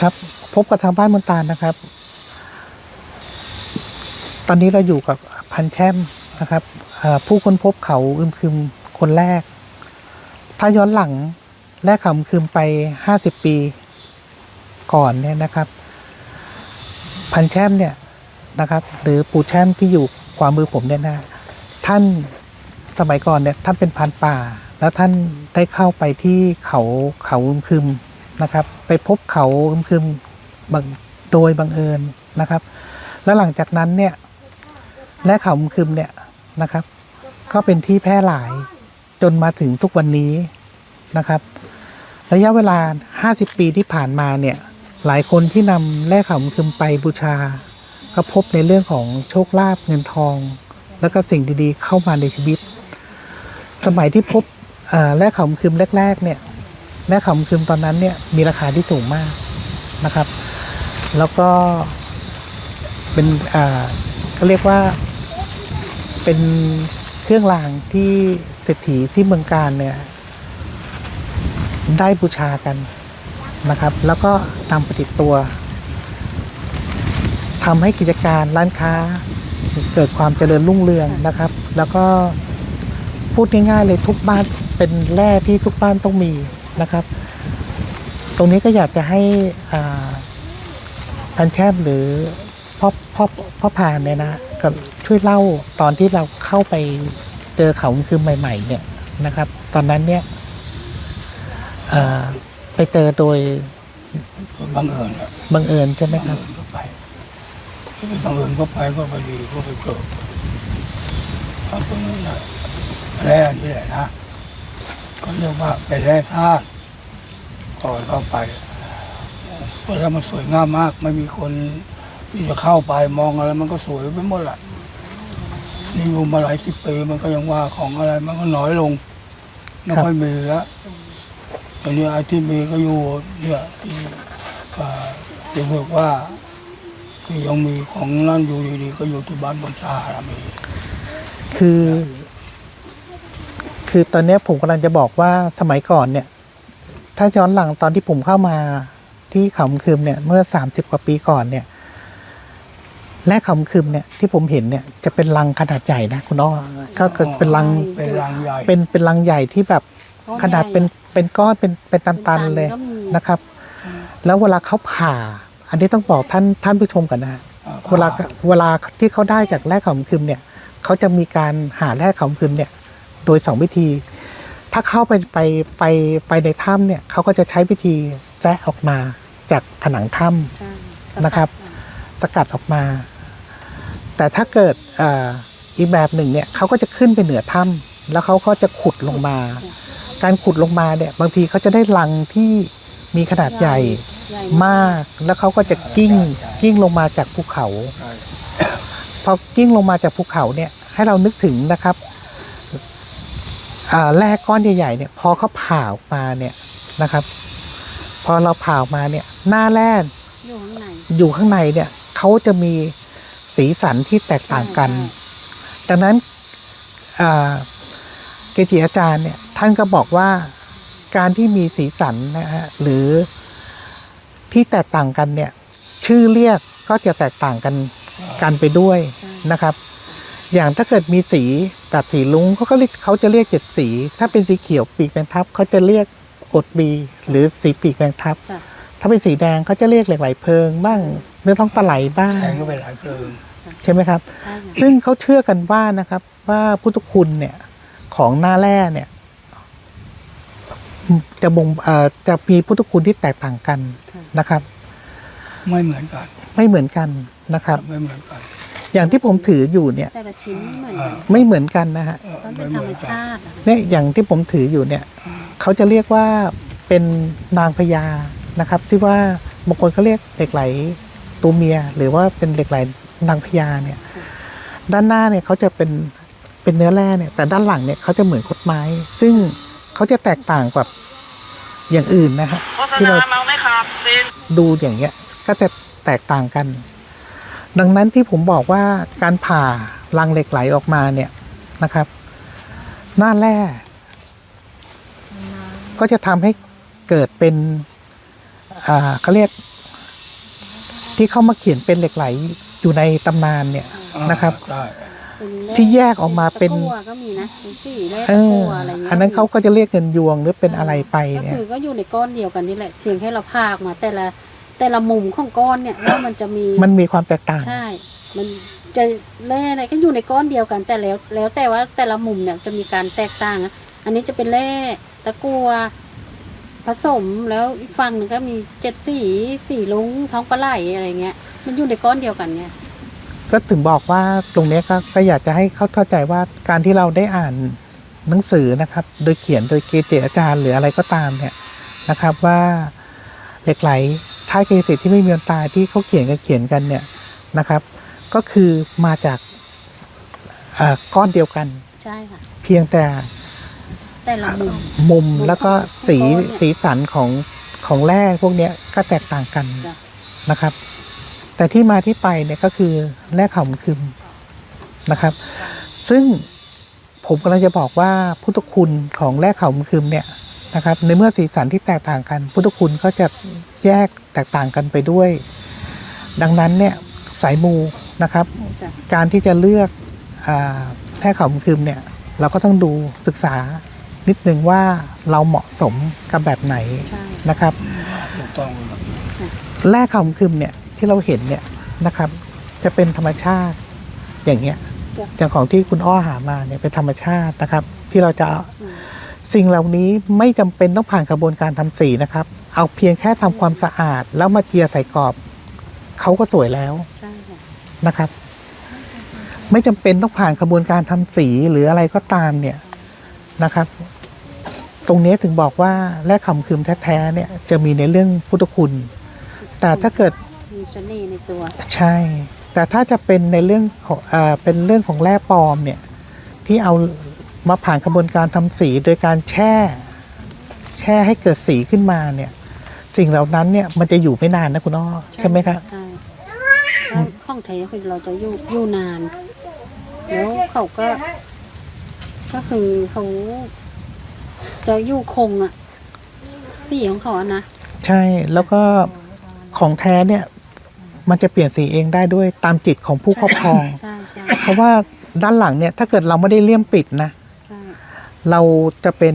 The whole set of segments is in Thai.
ครับ พบกับทางบ้านมนตาลนะครับ ตอนนี้เราอยู่กับพันแช่มนะครับผู้ค้นพบเขาอึมครึมคนแรก ถ้าย้อนหลังแรกเขาอึมครึมไปห้าสิบปีก่อนเนี่ยนะครับ พันแช่มเนี่ยนะครับ หรือปู่แช่มที่อยู่ขวามือผมเนี่ยนะท่านสมัยก่อนเนี่ยท่านเป็นพันป่า แล้วท่านได้เข้าไปที่เขาเขาอึมครึม นะครับ ไปพบเขาครึมโดยบังเอิญนะครับ แล้วหลังจากนั้นเนี่ยและเขาครึมเนี่ยนะครับ ก็เป็นที่แพร่หลายจนมาถึงทุกวันนี้นะครับ ระยะเวลา 50 ปีที่ผ่านมาเนี่ยหลายคนที่นำแร่เขาอึมครึมไปบูชา ก็พบในเรื่องของโชคลาภเงินทอง แล้วก็สิ่งดีๆ เข้ามาในชีวิต สมัยที่พบแร่เขาอึมครึมแรก ๆ เนี่ย แร่ขามครึมตอนนั้นเนี่ยมีราคาที่สูงมากนะครับ แล้วก็เป็นอ่าก็เรียกว่าเป็นเครื่องรางที่เศรษฐีที่เมืองการเนี่ยได้บูชากันนะครับ แล้วก็นำประดิษฐ์ตัวทำให้กิจการร้านค้าเกิดความเจริญรุ่งเรืองนะครับ แล้วก็พูดง่ายๆเลยทุกบ้านเป็นแร่ที่ทุกบ้านต้องมี นะครับ ตรงนี้ก็อยากจะให้พันแคบหรือพ่อพ่อพ่อพานเนี่ยนะก็ช่วยเล่าตอนที่เราเข้าไปเจอเขาคือใหม่ ๆ เนี่ยนะครับ ตอนนั้นเนี่ยไปเจอโดยบังเอิญบังเอิญใช่ไหมบังครับเอิญก็ไปบังเอิญก็ไปก็พอดีก็ไปเกิดเอาตรงนี้แหละแร่นี่แหละนะ ก็เรียกว่าเป็นแร่ธาตุก่อนเข้าไปเพราะถ้ามันสวยงามมาก ไม่มีคนที่จะเข้าไปมองอะไร มันก็สวยไปหมดแหละนี่อยู่มาหลายสิบปีมันก็ยังว่าของอะไรมันก็น้อยลงไม่ค่อยมีแล้วตอนนี้ไอ้ที่มีก็อยู่เนี่ยที่อ่าที่เรียกว่าที่ยังมีของนั่นอยู่ดีๆก็อยู่ที่บ้านบนซาลมีคือ คือตอนเนี้ยผมกำลังจะบอกว่าสมัยก่อนเนี่ย ถ้าย้อนหลังตอนที่ผมเข้ามาที่เขาคืมเนี่ยเมื่อสามสิบกว่าปีก่อนเนี่ย และเขาคืมเนี่ยที่ผมเห็นเนี่ยจะเป็นรังขนาดใหญ่นะคุณอ้อก็คือเป็นรังเป็นรังใหญ่เป็นเป็นรังใหญ่ที่แบบขนาดเป็นเป็นก้อนเป็นเป็นตันๆเลยก็มีนะครับ แล้วเวลาเขาผ่า อันนี้ต้องบอกท่านท่านผู้ชมกันนะฮะอ่าเวลาเวลาที่เขาได้จากแร่เขาคึมเนี่ยเขาจะมีการหาแร่เขาคึมเนี่ย โดยสองวิธี ถ้าเข้าไปไปไปไปในถ้ำเนี่ยเขาก็จะใช้วิธีแซะออกมาจากผนังถ้ำใช่นะครับ สกัดออกมา แต่ถ้าเกิดเอ่ออีกแบบหนึ่งเนี่ยเขาก็จะขึ้นไปเหนือถ้ำแล้วเขาก็จะขุดลงมา การขุดลงมาเนี่ยบางทีเขาจะได้รังที่มีขนาดใหญ่ใหญ่มาก แล้วเขาก็จะกิ้งกิ้งลงมาจากภูเขาใช่พอกิ้งลงมาจากภูเขาเนี่ยให้เรานึกถึงนะครับอ่า แร่ก้อนใหญ่ๆเนี่ยพอเขาผ่าออกมาเนี่ยนะครับ พอเราผ่าออกมาเนี่ยหน้าแร่อยู่ข้างในอยู่ข้างในเนี่ยเขาจะมีสีสันที่แตกต่างกันใช่ดังนั้นอ่าเกจิอาจารย์เนี่ยท่านก็บอกว่าการที่มีสีสันนะฮะหรือที่แตกต่างกันเนี่ยชื่อเรียกก็จะแตกต่างกันกันไปด้วยนะครับ อย่างถ้าเกิดมีสีแบบสีลุ้งเขาก็เรียกเขาจะเรียกเจ็ดสี ถ้าเป็นสีเขียวปีกแมงทับเขาจะเรียกกดบีหรือสีปีกแมงทับจ้ะถ้าเป็นสีแดงเขาจะเรียกเหล็กไหลเพลิงบ้าง เนื้อท้องปลาไหลบ้างแทงก็ไปหลายเพลิงใช่ไหมครับใช่ค่ะซึ่งเขาเชื่อกันว่านะครับ ว่าพุทธคุณเนี่ยของหน้าแร่เนี่ย จะบ่งเอ่อจะมีพุทธคุณที่แตกต่างกันนะครับ ไม่เหมือนกัน ไม่เหมือนกันนะครับ ไม่เหมือนกัน อย่างที่ผมถืออยู่เนี่ย แต่ละชิ้นไม่เหมือนกันไม่เหมือนกันนะฮะเออต้องเป็ไม่นเหธรมืรอมนกันชาติอะเนี่ยอย่างที่ผมถืออยู่เนี่ย เขาจะเรียกว่าเป็นนางพญานะครับ ที่ว่าบางคนเขาเรียกเหล็กไหลตัวเมีย หรือว่าเป็นเหล็กไหลนางพญาเนี่ย ด้านหน้าเนี่ยเขาจะเป็นเป็นเนื้อแร่เนี่ย แต่ด้านหลังเนี่ยเขาจะเหมือนคดไม้ ซึ่งเขาจะแตกต่างกับอย่างอื่นนะฮะโฆษที่ณาเราเมาไหมครับซิน ดูอย่างเงี้ยก็จะแตกต่างกัน ดังนั้นที่ผมบอกว่าการผ่ารังเหล็กไหลออกมาเนี่ยนะครับ หน้าแร่ก็จะทำให้เกิดเป็นอ่าเขาเรียกที่เข้ามาเขียนเป็นเหล็กไหลอยู่ในตำนานเนี่ยอ่านะครับใช่เป็นแร่ที่แยกออกมาเป็นตะกั่วก็มีนะเป็นสีแร่เอตะอกั่วอะไรเงี้ยอันนั้นเขาก็จะเรียกเงินยวงหรือเป็นอะไรไปก็เนี่ยคือก็อยู่ในก้อนเดียวกันนี่แหละเพียงแค่เราพากมาแต่ละ แต่ละมุมของก้อนเนี่ยว่ามันจะมีมันมีความแตกต่าง ใช่ มันจะแร่อะไรก็อยู่ในก้อนเดียวกัน แต่แล้วแล้วแต่ว่าแต่ละมุมเนี่ยจะมีการแตกต่างอะอันนี้จะเป็นแร่ตะกัวผสมแล้วอีกฝั่งหนึ่งก็มีเจ็ดสีสีลุงท้องปลาไหลอะไรเงี้ย มันอยู่ในก้อนเดียวกันเนี่ยก็ถึงบอกว่าตรงเนี้ยก็ก็อยากจะให้เขาเข้าใจว่าการที่เราได้อ่านหนังสือนะครับ โดยเขียนโดยเกจิอาจารย์หรืออะไรก็ตามเนี่ยนะครับว่าเหล็กไหล ท้ายเกจิที่ไม่มีวันตายที่เขาเขียนกันเขียนกันเนี่ยนะครับ ก็คือมาจากเอ่อก้อนเดียวกันใช่ค่ะเพียงแต่แต่ละมุมมุมแล้วก็สีก้อนเนี่ยสีสันของของแร่พวกเนี้ยก็แตกต่างกันจ้ะนะครับ แต่ที่มาที่ไปเนี่ยก็คือแร่เขามคึมนะครับ ซึ่งผมกำลังจะบอกว่าพุทธคุณของแร่เขามคึมเนี่ย นะครับ ในเมื่อสีสันที่แตกต่างกัน พุทธคุณก็จะแยกแตกต่างกันไปด้วย ดังนั้นเนี่ยสายมูนะครับจ้ะการที่จะเลือกอาแพทย์เขาคึมเนี่ยเราก็ต้องดูศึกษานิดนึงว่าเราเหมาะสมกับแบบไหนใช่นะครับถูกต้องครับแร่เขาคึมเนี่ยที่เราเห็นเนี่ยนะครับ จะเป็นธรรมชาติอย่างเงี้ยอย่างของที่คุณอ้อหามาเนี่ยเป็นธรรมชาตินะครับ ที่เราจะเอาอืม สิ่งเหล่านี้ไม่จำเป็นต้องผ่านกระบวนการทำสีนะครับ เอาเพียงแค่ทำความสะอาด แล้วมาเจียใส่กรอบเขาก็สวยแล้วใช่ค่ะนะครับ ไม่จำเป็นต้องผ่านกระบวนการทำสีหรืออะไรก็ตามเนี่ยนะครับ ตรงนี้ถึงบอกว่าแร่คำคืมแท้ๆเนี่ย จะมีในเรื่องพุทธคุณ แต่ถ้าเกิดมีเสน่ห์ในตัว ใช่ แต่ถ้าจะเป็นในเรื่องของเอ่อเป็นเรื่องของแร่ปลอมเนี่ย ที่เอา มาผ่านกระบวนการทำสีโดยการแช่ แช่ให้เกิดสีขึ้นมาเนี่ย สิ่งเหล่านั้นเนี่ยมันจะอยู่ไม่นานนะคุณอ้อใช่ไหมครับใช่แล้วข้องแท้คือเราจะอยู่อยู่นาน แล้วเขาก็ ก็คือเขาจะอยู่คงอะสีของเขาอะนะใช่แล้วก็ของแท้เนี่ย มันจะเปลี่ยนสีเองได้ด้วยตามจิตของผู้ครอบครอง ใช่ใช่ เพราะว่าด้านหลังเนี่ยถ้าเกิดเราไม่ได้เลี่ยมปิดนะใช่ เราจะเป็น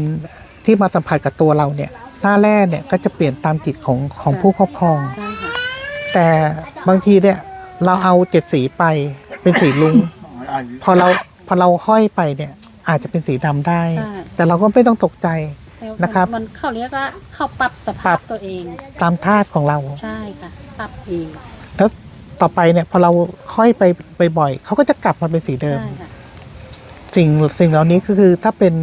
ที่มาสัมผัสกับตัวเราเนี่ยหน้าแรกเนี่ยก็จะเปลี่ยนตามจิตของของผู้ครอบครอง ใช่ค่ะแต่บางทีเนี่ยเราเอาเจ็ดสีไปเป็นสีลุง พอเราพอเราห้อยไปเนี่ยอาจจะเป็นสีดำได้ ใช่ แต่เราก็ไม่ต้องตกใจ แล้วนะครับ มันเขาเรียกว่าเขาปรับสปรัภาบพตัวเอง ตามธาตุของเรา ใช่ค่ะปรับเองแล้วต่อไปเนี่ยพอเราห้อยไปบ่อยๆเขาก็จะกลับมาเป็นสีเดิม ใช่ค่ะ สิ่งสิ่งเหล่านี้ก็คือถ้าเป็น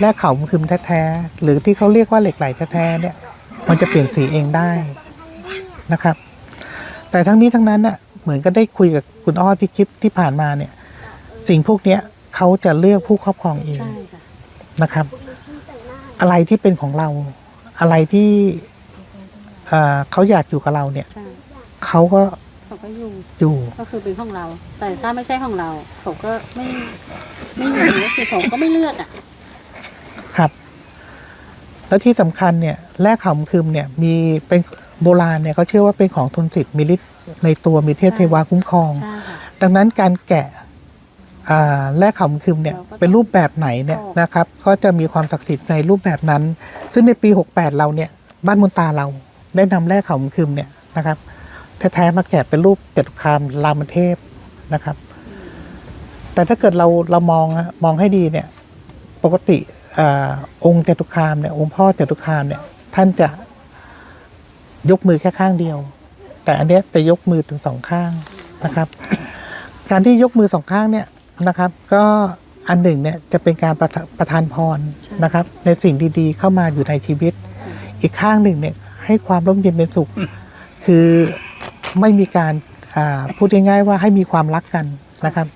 แร่เขาคึมแท้ๆหรือที่เขาเรียกว่าเหล็กไหลแท้ๆเนี่ย มันจะเปลี่ยนสีเองได้นะครับ แต่ทั้งนี้ทั้งนั้นน่ะเหมือนก็ได้คุยกับคุณอ้อที่คลิปที่ผ่านมาเนี่ย สิ่งพวกเนี้ยเขาจะเลือกผู้ครอบครองเองใช่ค่ะนะครับ อะไรที่เป็นของเรา อะไรที่เอ่อเขาอยากอยู่กับเราเนี่ยใช่เขาก็ เขาก็อยู่อยู่ก็คือเป็นของเรา แต่ถ้าไม่ใช่ของเรา เขาก็ไม่ไม่อยู่ก็คือเขาก็ไม่เลือกอะ ครับ แล้วที่สำคัญเนี่ยแร่ขำคืมเนี่ยมีเป็นโบราณเนี่ยเขาเชื่อว่าเป็นของทนสิทธิ์มีฤทธิ์ในตัวมีเทพใช่ เทวาคุ้มครอง ใช่ค่ะ ดังนั้นการแกะอ่าแร่ขำคืมเนี่ยเราก็ต้องเป็นรูปแบบไหนเนี่ยออก นะครับ ก็จะมีความศักดิ์สิทธิ์ในรูปแบบนั้น ซึ่งในปี 68 เราเนี่ยบ้านมุนตาเราได้นำแร่ขำคืมเนี่ยนะครับ แท้ๆมาแกะเป็นรูปจตุคามรามเทพนะครับ แต่ถ้าเกิดเราเรามองมองให้ดีเนี่ยปกติอองค์จตุคามเนี่ยองค์พ่อจตุคามเนี่ยท่านจะยกมือแค่ข้างเดียว แต่อันเนี้ยจะยกมือถึงสองข้างนะครับ การที่ยกมือสองข้างเนี่ยนะครับ ก็อันหนึ่งเนี่ยจะเป็นการประทะประทานพรนะครับ ในสิ่งดีๆ เข้ามาอยู่ในชีวิต อีกข้างหนึ่งเนี่ยให้ความร่มเย็นเป็นสุข คือ ไม่มีการพูดง่ายๆว่าให้มีความรักกันนะครับ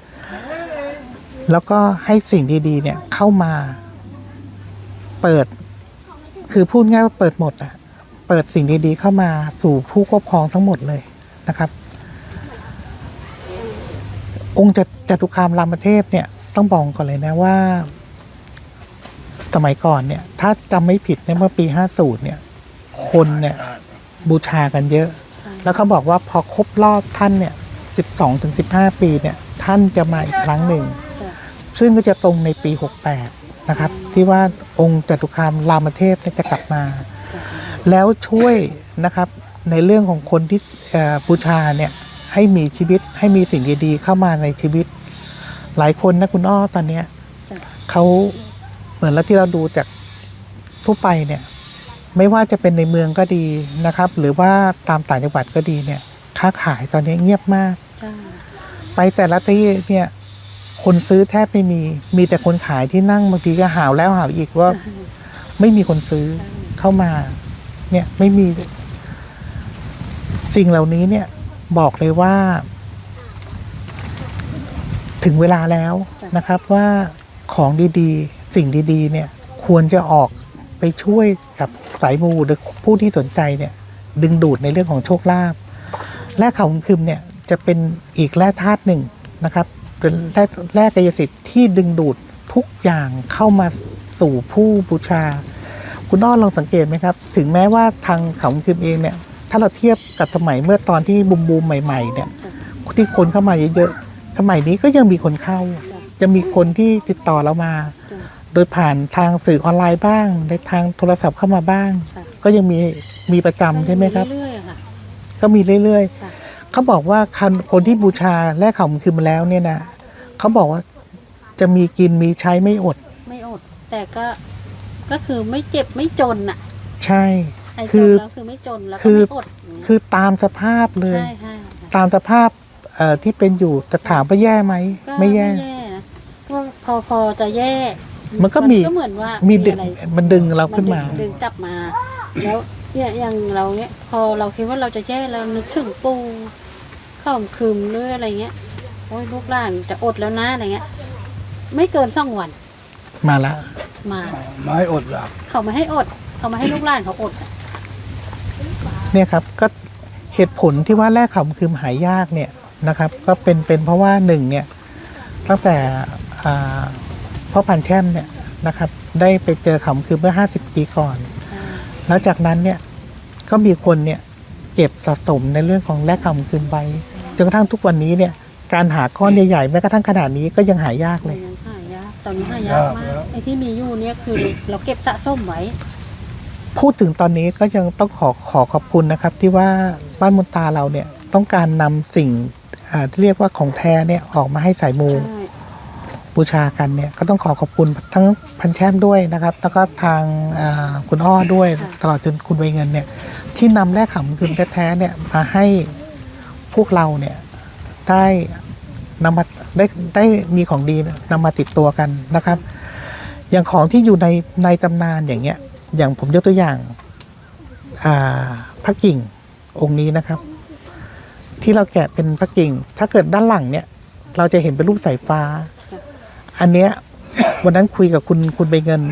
แล้วก็ให้สิ่งดีๆ เนี่ยเข้ามาเปิด คือพูดง่ายว่าเปิดหมดอะเปิดสิ่งดีๆ เข้ามาสู่ผู้ครอบครองทั้งหมดเลยนะครับ องค์จจตุคามรามเทพเนี่ยต้องบอกก่อนเลยนะว่า สมัยก่อนเนี่ย ถ้าจำไม่ผิดในเมื่อปี 50 เนี่ย คนเนี่ยบูชากันเยอะ แล้วเขาบอกว่าพอครบรอบท่านเนี่ย12ถึง15ปีเนี่ยท่านจะมาอีกครั้งหนึ่งจ้ะซึ่งก็จะตรงในปี68นะครับ ที่ว่าองค์จตุคามรามเทพเนี่ยจะกลับมา แล้วช่วยนะครับในเรื่องของคนที่เอ่อบูชาเนี่ยให้มีชีวิตให้มีสิ่งดีๆเข้ามาในชีวิต หลายคนนะคุณอ้อตอนเนี้ยจ้ะเขาเหมือนแล้วที่เราดูจากทั่วไปเนี่ย ไม่ว่าจะเป็นในเมืองก็ดีนะครับ หรือว่าตามต่างจังหวัดก็ดีเนี่ยค้าขายตอนนี้เงียบมากจ้าไปแต่ละที่เนี่ยคนซื้อแทบไม่มี มีแต่คนขายที่นั่งบางทีก็หาวแล้วหาวอีกว่าไม่มีคนซื้อเข้ามา เนี่ยไม่มี สิ่งเหล่านี้เนี่ยบอกเลยว่า ถึงเวลาแล้วนะครับว่าของดีๆ สิ่งดีๆ เนี่ยควรจะออกไปช่วยกับ สายมูหรือผู้ที่สนใจเนี่ยดึงดูดในเรื่องของโชคลาภแร่ขาวคึมเนี่ยจะเป็นอีกแร่ธาตุหนึ่งนะครับเป็นแร่แร่กายสิทธิ์ที่ดึงดูดทุกอย่างเข้ามาสู่ผู้บูชา คุณอ้อลองสังเกตไหมครับ ถึงแม้ว่าทางเขาคึมเองเนี่ยถ้าเราเทียบกับสมัยเมื่อตอนที่บูมบูมใหม่ ๆ เนี่ยที่คนเข้ามาเยอะๆสมัยนี้ก็ยังมีคนเข้ายังมีคนที่ติดต่อเรามา โดยผ่านทางสื่อออนไลน์บ้างในทางโทรศัพท์เข้ามาบ้าง ค่ะก็ยังมีมีประจำใช่ไหมครับเรื่อยๆอะค่ะ ก็มีเรื่อยค่ะ ๆ เขาบอกว่าคนคนที่บูชาแลกเขาคืนมาแล้วเนี่ยนะเขาบอกว่าจะมีกินมีใช้ไม่อด ไม่อด แต่ก็ก็คือไม่เจ็บไม่จนอะใช่ ไอ้คืจอนแล้วคือไม่จนแล้วก็คือ ไม่อดอย่างเงี้ยคือตามสภาพเลย ใช่ใช่ค่ะตามสภาพเอ่อที่เป็นอยู่จะถามว่าแย่ไหมก็ไม่แย่ นะก็พอพอจะแย่ มันก็มีก็เหมือนว่ามีมีดึงอะไรมันดึงเราขึ้นมา ดึงจับมา แล้วเนี่ยอย่างเราเนี่ยพอเราคิดว่าเราจะแย่เรานึกถึงปูเข้าคืมหรืออะไรเงี้ยโอ้ยลูกหลานจะอดแล้วนะอะไรเงี้ย ไม่เกินสองวันมาละมา ไม้อดอยากเขาไม่ให้อด เขาไม่ให้ลูกหลานเขาอดอะเนี่ยครับก็เหตุผลที่ว่าแร่เขาคืมหายากเนี่ยนะครับ ก็เป็นเป็นเพราะว่าหนึ่งเนี่ยตั้งแต่อ่า พ่อพันธุ์แช่มเนี่ยนะครับได้ไปเจอเขาคืมเมื่อ 50 ปีก่อน แล้วจากนั้นเนี่ยก็มีคนเนี่ยเก็บสะสมในเรื่องของแร่เขาคืนไปจนกระทั่งทุกวันนี้เนี่ยการหาก้อนใหญ่ๆแม้กระทั่งขนาดนี้ก็ยังหายากเลยยังหายากตอนนี้หายากมากไอ้ที่มีอยู่เนี่ยคือเราเก็บสะสมไว้ พูดถึงตอนนี้ก็ยังต้องขอขอขอบคุณนะครับ ที่ว่าบ้านมุนตาเราเนี่ยต้องการนำสิ่งอ่าที่เรียกว่าของแท้เนี่ยออกมาให้สายมูใช่ บูชากันเนี่ยก็ต้องขอขอบคุณทั้งพันแช่มด้วยนะครับ แล้วก็ทางอ่าคุณอ้อด้วยตลอดจนคุณใบเงินเนี่ยที่นำแร่ขำคืนแท้ๆเนี่ยมาให้พวกเราเนี่ยได้นำมาได้ได้มีของดีนำมาติดตัวกันนะครับ อย่างของที่อยู่ในในตำนานอย่างเงี้ยอย่างผมยกตัวอย่างอ่าพระกิ่งองค์นี้นะครับ ที่เราแกะเป็นพระกิ่ง ถ้าเกิดด้านหลังเนี่ย เราจะเห็นเป็นรูปสายฟ้า อันเนี้ยวันนั้นคุยกับคุณคุณใบเงิน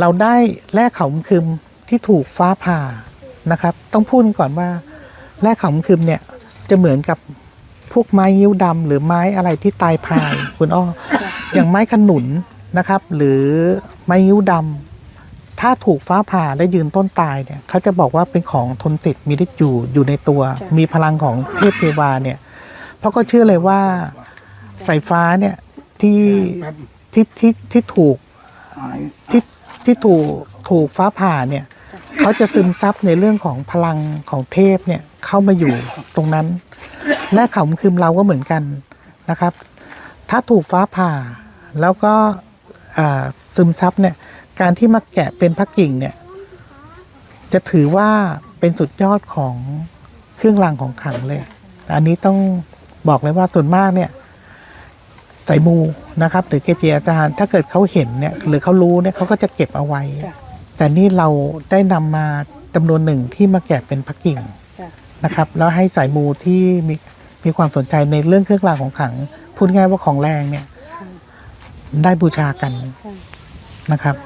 เราได้แร่เขาคึมที่ถูกฟ้าผ่านะครับ ต้องพูดก่อนว่าแร่เขาคึมเนี่ยจะเหมือนกับพวกไม้ยิ้วดำหรือไม้อะไรที่ตายพายคุณอ้ออย่างไม้ขนุนนะครับ หรือไม้ยิ้วดำถ้าถูกฟ้าผ่าและยืนต้นตายเนี่ยเขาจะบอกว่าเป็นของทนสิทธิ์มีฤทธิ์อยู่อยู่ในตัว มีพลังของเทพเทวาเนี่ยเพราะก็เชื่อเลยว่าสายฟ้าเนี่ย ที่แป๊บที่ที่ที่ถูกหายที่ที่ถูกถูกฟ้าผ่าเนี่ยเขาจะซึมซับในเรื่องของพลังของเทพเนี่ยเข้ามาอยู่ตรงนั้น และเขาคืมเราก็เหมือนกันนะครับ ถ้าถูกฟ้าผ่าแล้วก็อ่าซึมซับเนี่ยการที่มาแกะเป็นพระกิ่งเนี่ยจะถือว่าเป็นสุดยอดของเครื่องรางของขลังเลย อันนี้ต้องบอกเลยว่าส่วนมากเนี่ย สายมูนะครับ หรือเกจิอาจารย์ ถ้าเกิดเขาเห็นเนี่ยหรือเขารู้เนี่ยเขาก็จะเก็บเอาไว้จ้ะแต่นี่เราได้นำมาจำนวนหนึ่งที่มาแกะเป็นพระกิ่งจ้ะนะครับแล้วให้สายมูที่มีมีความสนใจในเรื่องเครื่องรางของขลังพูดง่ายว่าของแรงเนี่ย ได้บูชากันใช่นะครับ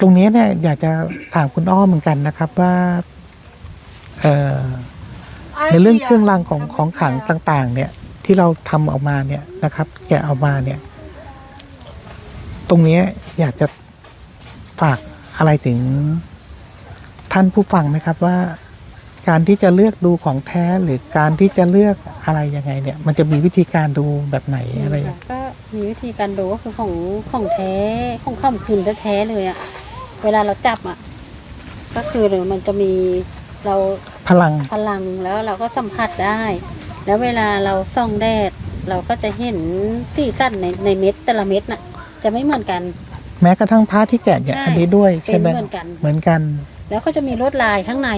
ตรงนี้เนี่ยอยากจะถามคุณอ้อมเหมือนกันนะครับว่าเอ่อในเรื่องเครื่องรางของของขลังต่าง ๆ เนี่ย ที่เราทำออกมาเนี่ยนะครับ แกะออกมาเนี่ย ตรงนี้อยากจะฝากอะไรถึงทท่านผู้ฟังไหมครับว่าการที่จะเลือกดูของแท้หรือการที่จะเลือกอะไรยังไงเนี่ย มันจะมีวิธีการดูแบบไหนอะไรค่ะก็มีวิธีการดูก็คือของของแท้ของข้ามคืนแท้ๆเลยอะเวลาเราจับอะก็คือเลยมันจะมีเราพลังพลังแล้วเราก็สัมผัสได้ แล้วเวลาเราส่องแดด เราก็จะเห็นสีสันในในเม็ดแต่ละเม็ดน่ะ จะไม่เหมือนกัน แม้กระทั่งพระที่แกะเนี่ยใช่อันนี้ด้วยเป็ใช่นไหมเหมือนกัน เหมือนกันแล้วก็จะมีลวดลายข้างใน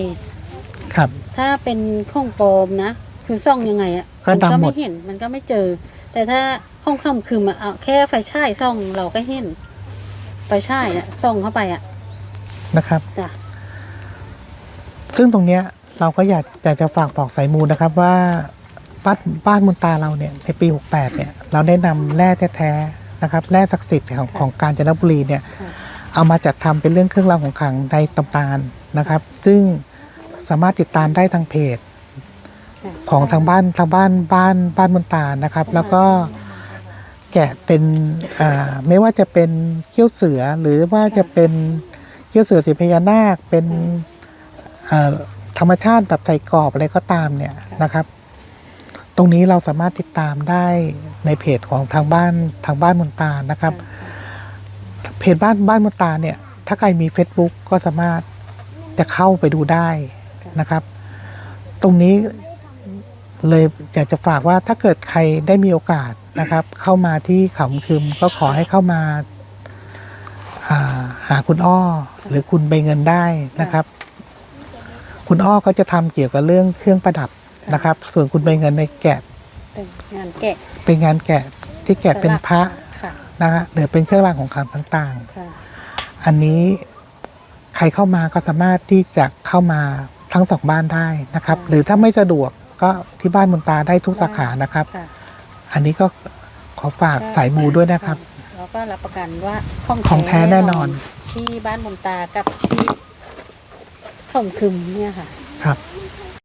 ครับ ถ้าเป็นของปลอมนะคือส่องยังไงอะก็มัดำหมไม่ดเห็นมันก็ไม่เจอ แต่ถ้าข้องคำคือมาเอาแค่ไฟฉายส่องเราก็เห็นไฟฉายน่ะส่องเข้าไปอะนะครับ จ้ะ ซึ่งตรงเนี้ยเราก็อยากอยากจะฝากบอกสายมูนะครับว่า บ้านบ้านมุนตาเราเนี่ยในปี 68เนี่ยเราได้นำแร่แท้ๆนะครับแร่ศักดิ์สิทธิ์ของของกาญจนบุรีเนี่ยเอามาจัดทำเป็นเรื่องเครื่องรางของขลังในตำนานนะครับ ซึ่งสามารถติดตามได้ทางเพจค่ะของทางบ้านทางบ้านบ้านบ้านมุนตานะครับ แล้วก็แกะเป็นอ่าไม่ว่าจะเป็นเขี้ยวเสือหรือว่าจะเป็นเขี้ยวเสือสีพญานาคเป็นอ่าธรรมชาติแบบใส่กรอบอะไรก็ตามเนี่ยนะครับ ตรงนี้เราสามารถติดตามได้ในเพจของทางบ้านทางบ้านมนตานะครับ เพจบ้านบ้านมนตาเนี่ย ถ้าใครมี Facebook ก็สามารถจะเข้าไปดูได้นะครับ ตรงนี้เลยอยากจะฝากว่าถ้าเกิดใครได้มีโอกาสนะครับ เข้ามาที่เขาคืมก็ขอให้เข้ามาาหาคุณอ้อหรือคุณใบเงินได้นะครับ คุณอ้อก็จะทำเกี่ยวกับเรื่องเครื่องประดับ นะครับ ส่วนคุณใบเงินในแกะเป็นงานแกะเป็นงานแกะที่แกะเป็นพระค่ะนะฮะหรือเป็นเครื่องรางของขลังต่างๆค่ะอันนี้ใครเข้ามาก็สามารถที่จะเข้ามาทั้งสองบ้านได้นะครับ ค่ะ หรือถ้าไม่สะดวกก็ที่บ้านมนตาได้ทุกสาขานะครับ ค่ะอันนี้ก็ขอฝากสายมูด้วยนะครับ แล้วก็รับประกันว่าของของแท้แน่นอน ที่บ้านมนตากับที่ข่มคืมเนี่ยค่ะ ครับ